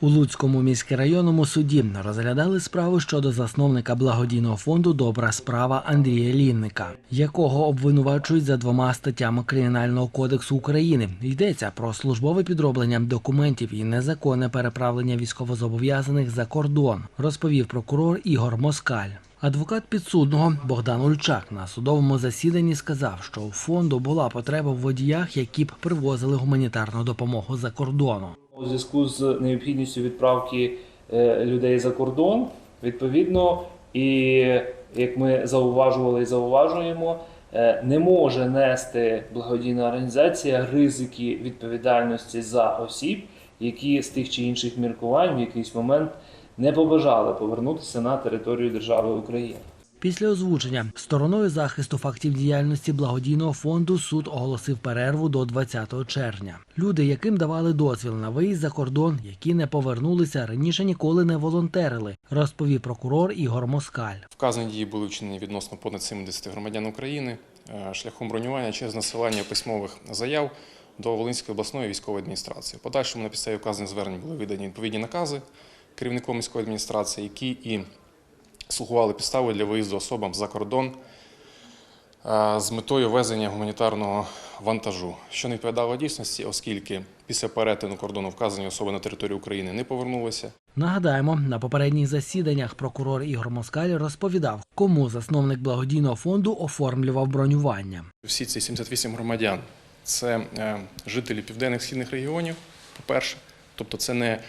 У Луцькому міськрайонному суді розглядали справу щодо засновника благодійного фонду Добра справа Андрія Лінника, якого обвинувачують за двома статтями Кримінального кодексу України. Йдеться про службове підроблення документів і незаконне переправлення військовозобов'язаних за кордон, розповів прокурор Ігор Москаль. Адвокат підсудного Богдан Ульчак на судовому засіданні сказав, що у фонду була потреба в водіях, які б привозили гуманітарну допомогу за кордону. У зв'язку з необхідністю відправки е, людей за кордон, відповідно, і як ми зауважували і зауважуємо, е, не може нести благодійна організація ризики відповідальності за осіб, які з тих чи інших міркувань в якийсь момент не побажали повернутися на територію держави України. Після озвучення стороною захисту фактів діяльності благодійного фонду суд оголосив перерву до 20 червня. Люди, яким давали дозвіл на виїзд за кордон, які не повернулися, раніше ніколи не волонтерили, розповів прокурор Ігор Москаль. Вказані дії були вчинені відносно понад 70 громадян України е, шляхом бронювання через насилання письмових заяв до Волинської обласної військової адміністрації. Подальшому на підставі вказаних звернень були видані відповідні накази керівником міської адміністрації, які і слугували підставою для виїзду особам за кордон е, з метою везення гуманітарного вантажу, що не відповідало дійсності, оскільки після перетину кордону вказані особи на територію України не повернулися. Нагадаємо, на попередніх засіданнях прокурор Ігор Москаль розповідав, кому засновник благодійного фонду оформлював бронювання. Всі ці 78 громадян це е, жителі південних східних регіонів, по-перше, тобто це не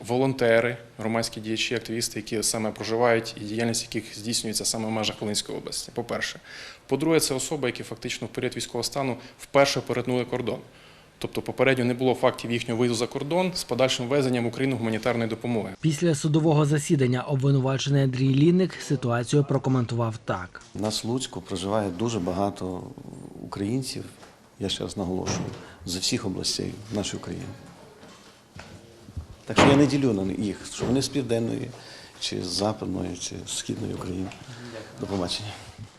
волонтери, громадські діячі, активісти, які саме проживають і діяльність яких здійснюється саме в межах Волинської області. По-перше, по-друге, це особи, які фактично в період військового стану вперше перетнули кордон. Тобто попередньо не було фактів їхнього виїзду за кордон з подальшим везенням в Україну гуманітарної допомоги. Після судового засідання обвинувачений Андрій Лінник ситуацію прокоментував так. У нас в Луцьку проживає дуже багато українців, я ще раз наголошую, з усіх областей нашої України. Так що я не ділю на їх, що вони з південної, чи з западної, чи з східної України. До побачення.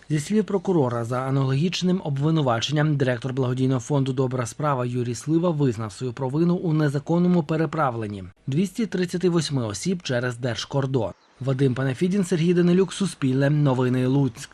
Зі слів прокурора, за аналогічним обвинуваченням директор благодійного фонду Добра справа Юрій Слива визнав свою провину у незаконному переправленні 238 осіб через держкордон. Вадим Панафідін, Сергій Данилюк, Суспільне, Новини Луцьк.